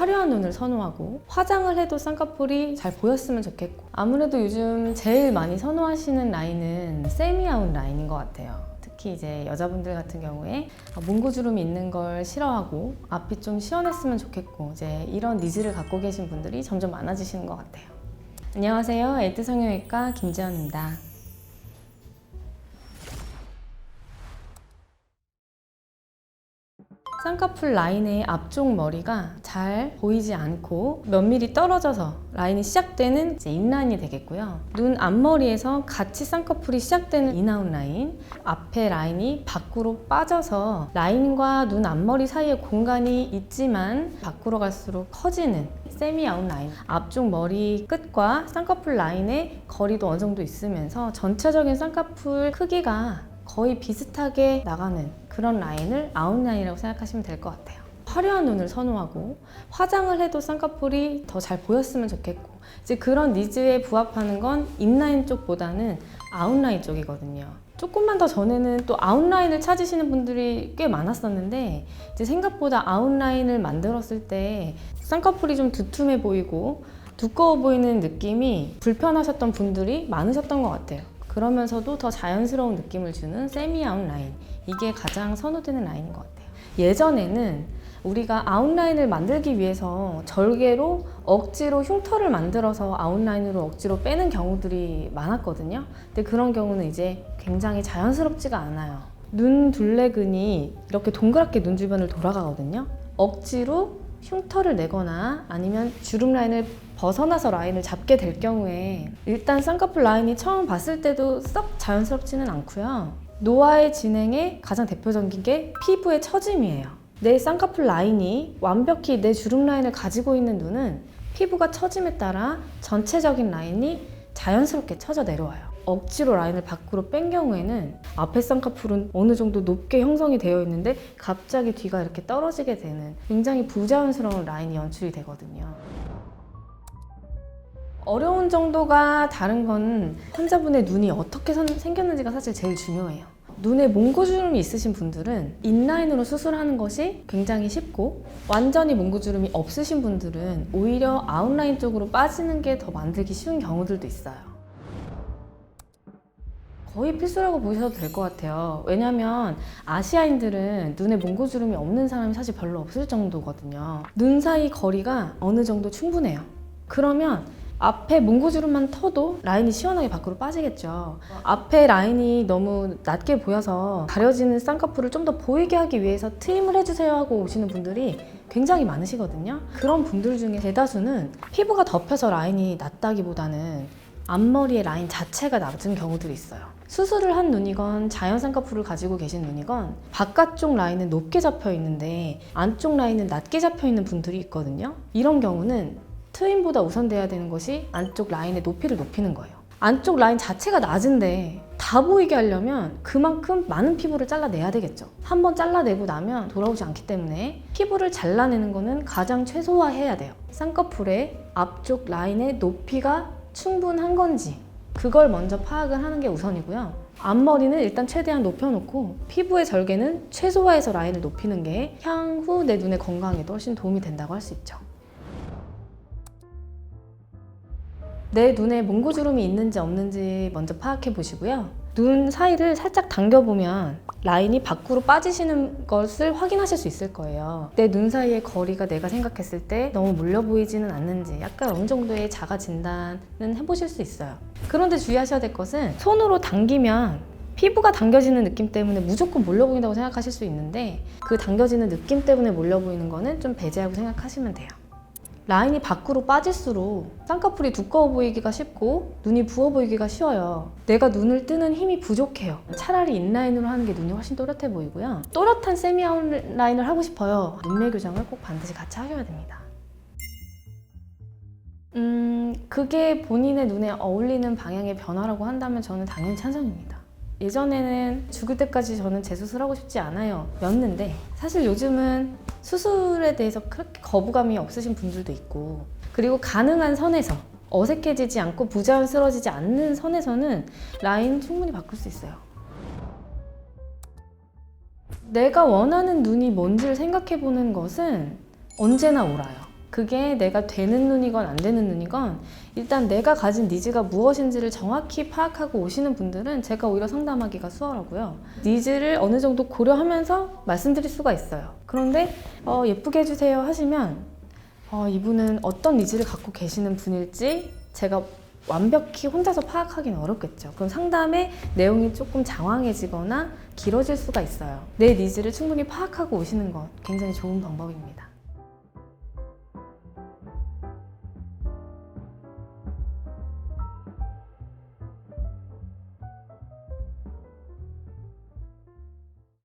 화려한 눈을 선호하고 화장을 해도 쌍꺼풀이 잘 보였으면 좋겠고 아무래도 요즘 제일 많이 선호하시는 라인은 세미아웃 라인인 것 같아요. 특히 이제 여자분들 같은 경우에 몽고주름이 있는 걸 싫어하고 앞이 좀 시원했으면 좋겠고 이제 이런 니즈를 갖고 계신 분들이 점점 많아지시는 것 같아요. 안녕하세요. 에이트 성형외과 김지연입니다. 쌍꺼풀 라인의 앞쪽 머리가 잘 보이지 않고 몇 미리 떨어져서 라인이 시작되는 이제 인라인이 되겠고요. 눈 앞머리에서 같이 쌍꺼풀이 시작되는 인아웃 라인, 앞에 라인이 밖으로 빠져서 라인과 눈 앞머리 사이에 공간이 있지만 밖으로 갈수록 커지는 세미 아웃 라인. 앞쪽 머리 끝과 쌍꺼풀 라인의 거리도 어느 정도 있으면서 전체적인 쌍꺼풀 크기가 거의 비슷하게 나가는 그런 라인을 아웃라인이라고 생각하시면 될 것 같아요. 화려한 눈을 선호하고 화장을 해도 쌍꺼풀이 더 잘 보였으면 좋겠고 이제 그런 니즈에 부합하는 건 인라인 쪽보다는 아웃라인 쪽이거든요. 조금만 더 전에는 또 아웃라인을 찾으시는 분들이 꽤 많았었는데 이제 생각보다 아웃라인을 만들었을 때 쌍꺼풀이 좀 두툼해 보이고 두꺼워 보이는 느낌이 불편하셨던 분들이 많으셨던 것 같아요. 그러면서도 더 자연스러운 느낌을 주는 세미 아웃라인 이게 가장 선호되는 라인인 것 같아요. 예전에는 우리가 아웃라인을 만들기 위해서 절개로 억지로 흉터를 만들어서 아웃라인으로 억지로 빼는 경우들이 많았거든요. 근데 그런 경우는 이제 굉장히 자연스럽지가 않아요. 눈 둘레근이 이렇게 동그랗게 눈 주변을 돌아가거든요. 억지로 흉터를 내거나 아니면 주름 라인을 벗어나서 라인을 잡게 될 경우에 일단 쌍꺼풀 라인이 처음 봤을 때도 썩 자연스럽지는 않고요. 노화의 진행의 가장 대표적인 게 피부의 처짐이에요. 내 쌍꺼풀 라인이 완벽히 내 주름 라인을 가지고 있는 눈은 피부가 처짐에 따라 전체적인 라인이 자연스럽게 처져 내려와요. 억지로 라인을 밖으로 뺀 경우에는 앞에 쌍꺼풀은 어느 정도 높게 형성이 되어 있는데 갑자기 뒤가 이렇게 떨어지게 되는 굉장히 부자연스러운 라인이 연출이 되거든요. 어려운 정도가 다른 건 환자분의 눈이 어떻게 선- 생겼는지가 사실 제일 중요해요. 눈에 몽고주름이 있으신 분들은 인라인으로 수술하는 것이 굉장히 쉽고 완전히 몽고주름이 없으신 분들은 오히려 아웃라인 쪽으로 빠지는 게 더 만들기 쉬운 경우들도 있어요. 거의 필수라고 보셔도 될 것 같아요. 왜냐면 아시아인들은 눈에 몽고주름이 없는 사람이 사실 별로 없을 정도거든요. 눈 사이 거리가 어느 정도 충분해요. 그러면 앞에 몽고주름만 터도 라인이 시원하게 밖으로 빠지겠죠. 앞에 라인이 너무 낮게 보여서 가려지는 쌍꺼풀을 좀 더 보이게 하기 위해서 트임을 해주세요 하고 오시는 분들이 굉장히 많으시거든요. 그런 분들 중에 대다수는 피부가 덮여서 라인이 낮다기보다는 앞머리의 라인 자체가 낮은 경우들이 있어요. 수술을 한 눈이건 자연 쌍꺼풀을 가지고 계신 눈이건 바깥쪽 라인은 높게 잡혀 있는데 안쪽 라인은 낮게 잡혀 있는 분들이 있거든요. 이런 경우는 트임보다 우선돼야 되는 것이 안쪽 라인의 높이를 높이는 거예요. 안쪽 라인 자체가 낮은데 다 보이게 하려면 그만큼 많은 피부를 잘라내야 되겠죠. 한번 잘라내고 나면 돌아오지 않기 때문에 피부를 잘라내는 거는 가장 최소화해야 돼요. 쌍꺼풀의 앞쪽 라인의 높이가 충분한 건지 그걸 먼저 파악을 하는 게 우선이고요. 앞머리는 일단 최대한 높여놓고 피부의 절개는 최소화해서 라인을 높이는 게 향후 내 눈의 건강에도 훨씬 도움이 된다고 할 수 있죠. 내 눈에 몽고주름이 있는지 없는지 먼저 파악해 보시고요. 눈 사이를 살짝 당겨보면 라인이 밖으로 빠지시는 것을 확인하실 수 있을 거예요. 내 눈 사이의 거리가 내가 생각했을 때 너무 몰려 보이지는 않는지 약간 어느 정도의 자가 진단은 해보실 수 있어요. 그런데 주의하셔야 될 것은 손으로 당기면 피부가 당겨지는 느낌 때문에 무조건 몰려 보인다고 생각하실 수 있는데 그 당겨지는 느낌 때문에 몰려 보이는 거는 좀 배제하고 생각하시면 돼요. 라인이 밖으로 빠질수록 쌍꺼풀이 두꺼워 보이기가 쉽고 눈이 부어 보이기가 쉬워요. 내가 눈을 뜨는 힘이 부족해요. 차라리 인라인으로 하는 게 눈이 훨씬 또렷해 보이고요. 또렷한 세미 아웃라인을 하고 싶어요. 눈매 교정을 꼭 반드시 같이 하셔야 됩니다. 음, 그게 본인의 눈에 어울리는 방향의 변화라고 한다면 저는 당연히 찬성입니다. 예전에는 죽을 때까지 저는 재수술하고 싶지 않아요. 였는데 사실 요즘은 수술에 대해서 그렇게 거부감이 없으신 분들도 있고 그리고 가능한 선에서 어색해지지 않고 부자연스러워지지 않는 선에서는 라인 충분히 바꿀 수 있어요. 내가 원하는 눈이 뭔지를 생각해 보는 것은 언제나 옳아요. 그게 내가 되는 눈이건 안 되는 눈이건 일단 내가 가진 니즈가 무엇인지를 정확히 파악하고 오시는 분들은 제가 오히려 상담하기가 수월하고요. 니즈를 어느 정도 고려하면서 말씀드릴 수가 있어요. 그런데 어, 예쁘게 해주세요 하시면 어, 이분은 어떤 니즈를 갖고 계시는 분일지 제가 완벽히 혼자서 파악하기는 어렵겠죠. 그럼 상담의 내용이 조금 장황해지거나 길어질 수가 있어요. 내 니즈를 충분히 파악하고 오시는 것 굉장히 좋은 방법입니다.